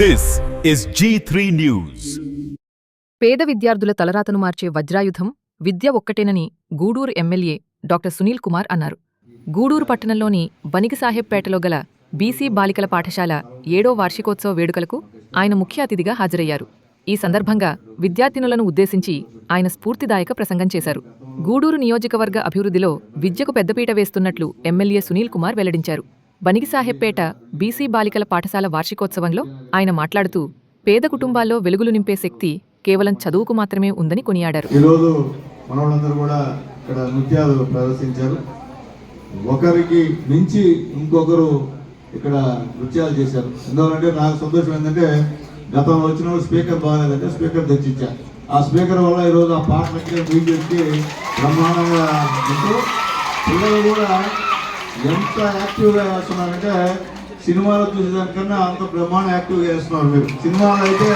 This is G3 News. పేద విద్యార్థుల తలరాతను మార్చే వజ్రాయుధం విద్య ఒక్కటేనని గూడూరు ఎమ్మెల్యే డాక్టర్ సునీల్ కుమార్ అన్నారు. గూడూరు పట్టణంలోని బనికిసాహెబ్పేటలో గల బీసీ బాలికల పాఠశాల ఏడో వార్షికోత్సవ వేడుకలకు ఆయన ముఖ్య అతిథిగా హాజరయ్యారు. ఈ సందర్భంగా విద్యార్థినులను ఉద్దేశించి ఆయన స్ఫూర్తిదాయక ప్రసంగం చేశారు. గూడూరు నియోజకవర్గ అభివృద్ధిలో విద్యకు పెద్దపీట వేస్తున్నట్లు ఎమ్మెల్యే సునీల్ కుమార్ వెల్లడించారు. బనిగిసాహెప్పేట బీసీ బాలికల పాఠశాల వార్షికోత్సవంలో ఆయన మాట్లాడుతూ పేద కుటుంబాల్లో వెలుగులు నింపే శక్తి కేవలం చదువుకు మాత్రమే ఉందని కొనియాడారు. ఈరోజు మనవాళ్ళందరూ కూడా ఇక్కడ నృత్యాలు ప్రదర్శించారు. ఒకరికి మించి ఇంకొకరు ఇక్కడ నృత్యాలు చేశారు. ఎందుకంటే నాకు సంతోషం ఏంటంటే గతంలో వచ్చిన స్పీకర్ బాగాలేదంటే స్పీకర్ తెచ్చిచ్చా. ఆ స్పీకర్ వల్ల ఈరోజు ఆ పాటలకి మ్యూజిక్కి బ్రహ్మాండంగా ఉంటూ పిల్లలు కూడా ఎంత యాక్టివ్గా వేస్తున్నారంటే సినిమాలో చూసేదానికన్నా అంత బ్రహ్మాండ యాక్టివ్గా వేస్తున్నారు మీరు. సినిమాలో అయితే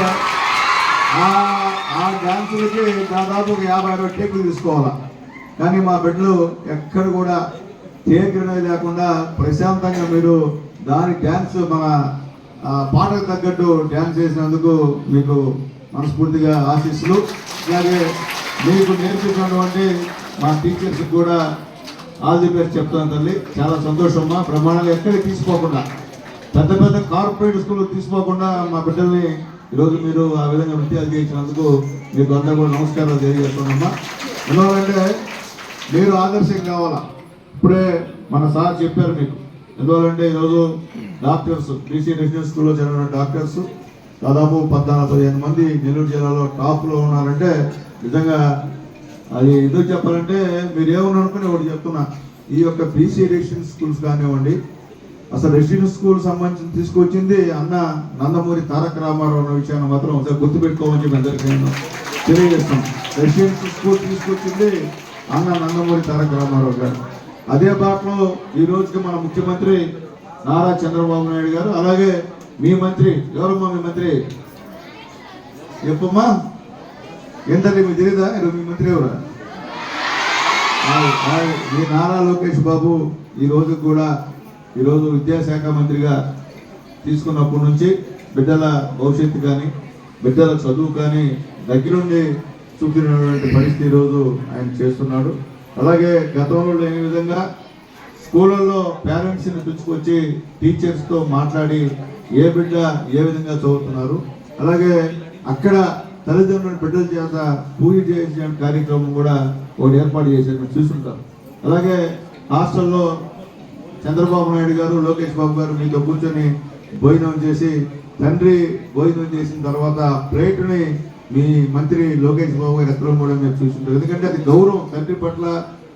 ఆ ఆ డాన్సులకి దాదాపు ఒక యాభై అరవై టేకులు తీసుకోవాలా. కానీ మా బిడ్డలు ఎక్కడ కూడా టేక్ లేకుండా ప్రశాంతంగా మీరు దాని డ్యాన్స్ మన పాటకు తగ్గట్టు డ్యాన్స్ చేసినందుకు మీకు మనస్ఫూర్తిగా ఆశీస్సులు. అలాగే మీకు నేర్పించినటువంటి మా టీచర్స్ కూడా ఆల్ ది బెస్ట్ చెప్తాను తల్లి. చాలా సంతోషం మా ప్రమాణాలు ఎక్కడికి తీసుకోకుండా పెద్ద పెద్ద కార్పొరేట్ స్కూల్ తీసుకోకుండా మా బిడ్డల్ని ఈరోజు మీరు ఆ విధంగా విద్యార్థి చేసినందుకు మీకు అందరూ కూడా నమస్కారాలు తెలియజేస్తున్నామ్మా ఎందుకంటే మీరు ఆదర్శం కావాలా? ఇప్పుడే మన సార్ చెప్పారు మీకు. ఎందువల్లంటే ఈరోజు డాక్టర్స్ బీసీ రెసిడెన్స్ స్కూల్లో చదివిన డాక్టర్స్ దాదాపు పద్నాలుగు పదిహేను మంది నెల్లూరు జిల్లాలో టాప్లో ఉన్నారంటే నిజంగా అది ఎందుకు చెప్పాలంటే మీరు ఏమన్నా అనుకుని ఒకటి చెప్తున్నా. ఈ యొక్క బీసీ రెసిడెన్స్ స్కూల్స్ కానివ్వండి అసలు రెసిడెన్స్ స్కూల్ సంబంధించి తీసుకొచ్చింది అన్న నందమూరి తారక రామారావు అన్న విషయాన్ని మాత్రం ఒకసారి గుర్తుపెట్టుకోమని చెప్పి అందరికీ నేను తెలియజేస్తాం రెసిడెన్స్ స్కూల్ తీసుకొచ్చింది అన్న నందమూరి తారక రామారావు గారు. అదే బాటలో ఈ రోజుకి మన ముఖ్యమంత్రి నారా చంద్రబాబు నాయుడు గారు అలాగే మీ మంత్రి ఎవరమ్మా మీ మంత్రి? చెప్పమ్మా. ఏంటంటే మీకు తెలియదా ఈరోజు మీ మంత్రి ఎవరా? మీ నారా లోకేష్ బాబు ఈరోజు కూడా ఈరోజు విద్యాశాఖ మంత్రిగా తీసుకున్నప్పటి నుంచి బిడ్డల భవిష్యత్తు కానీ బిడ్డల చదువు కానీ దగ్గరుండి చూపినటువంటి పరిస్థితి ఈరోజు ఆయన చేస్తున్నాడు. అలాగే గతంలో లేని విధంగా స్కూళ్ళల్లో పేరెంట్స్ని తెచ్చుకొచ్చి టీచర్స్తో మాట్లాడి ఏ బిడ్డ ఏ విధంగా చదువుతున్నారు. అలాగే అక్కడ తల్లిదండ్రుల బిడ్డల చేత పూజ చేసే కార్యక్రమం కూడా ఒకటి ఏర్పాటు చేశారు మీరు చూసుంటారు అలాగే హాస్టల్లో చంద్రబాబు నాయుడు గారు లోకేష్ బాబు గారు మీతో కూర్చొని భోజనం చేసి తండ్రి భోజనం చేసిన తర్వాత ప్లేట్ని మీ మంత్రి లోకేష్ బాబు గారు ఎత్తడం కూడా మీరు చూస్తుంటారు ఎందుకంటే అది గౌరవం తండ్రి పట్ల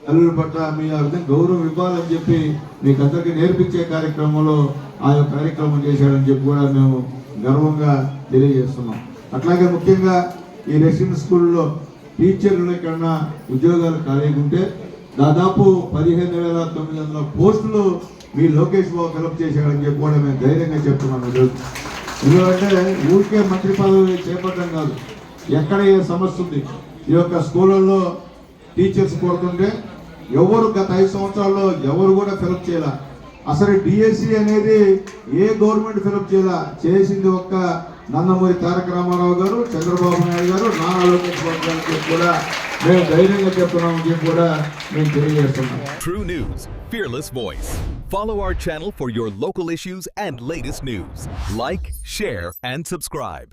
తల్లి పట్ల మీ ఆ విధంగా గౌరవం ఇవ్వాలని చెప్పి మీకు అందరికీ నేర్పించే కార్యక్రమంలో ఆ యొక్క కార్యక్రమం చేశాడని చెప్పి కూడా మేము గర్వంగా తెలియజేస్తున్నాం. అట్లాగే ముఖ్యంగా ఈ రెసిడెన్స్ స్కూల్లో టీచర్ల కన్నా ఉద్యోగాలు ఖాళీగా ఉంటే దాదాపు పదిహేను వేల తొమ్మిది వందల పోస్టులు మీ లోకేష్ బాబు ఫిలప్ చేశాడని చెప్పి కూడా మేము ధైర్యంగా చెప్తున్నాను ఈరోజు. ఎందుకంటే ఊరికే మంత్రి పదవి చేపట్టడం కాదు. ఎక్కడ ఏ సమస్య ఉంది? ఈ యొక్క స్కూళ్ళల్లో టీచర్స్ కోరుతుంటే ఎవరు గత ఐదు సంవత్సరాల్లో ఎవరు కూడా ఫిలప్ చేయాల? అసలు డిఎస్సి అనేది ఏ గవర్నమెంట్ ఫిలప్ చేయాల? చేసింది ఒక్క నందమూరి తారక రామారావు గారు చంద్రబాబు నాయుడు గారు నారా లోకేష్ బాబు గారు కూడా మేము ధైర్యంగా చెప్తున్నామని చెప్పి కూడా మేము తెలియజేస్తున్నాం True News, fearless voice. Follow our channel for your local issues and latest news. Like, share, and subscribe.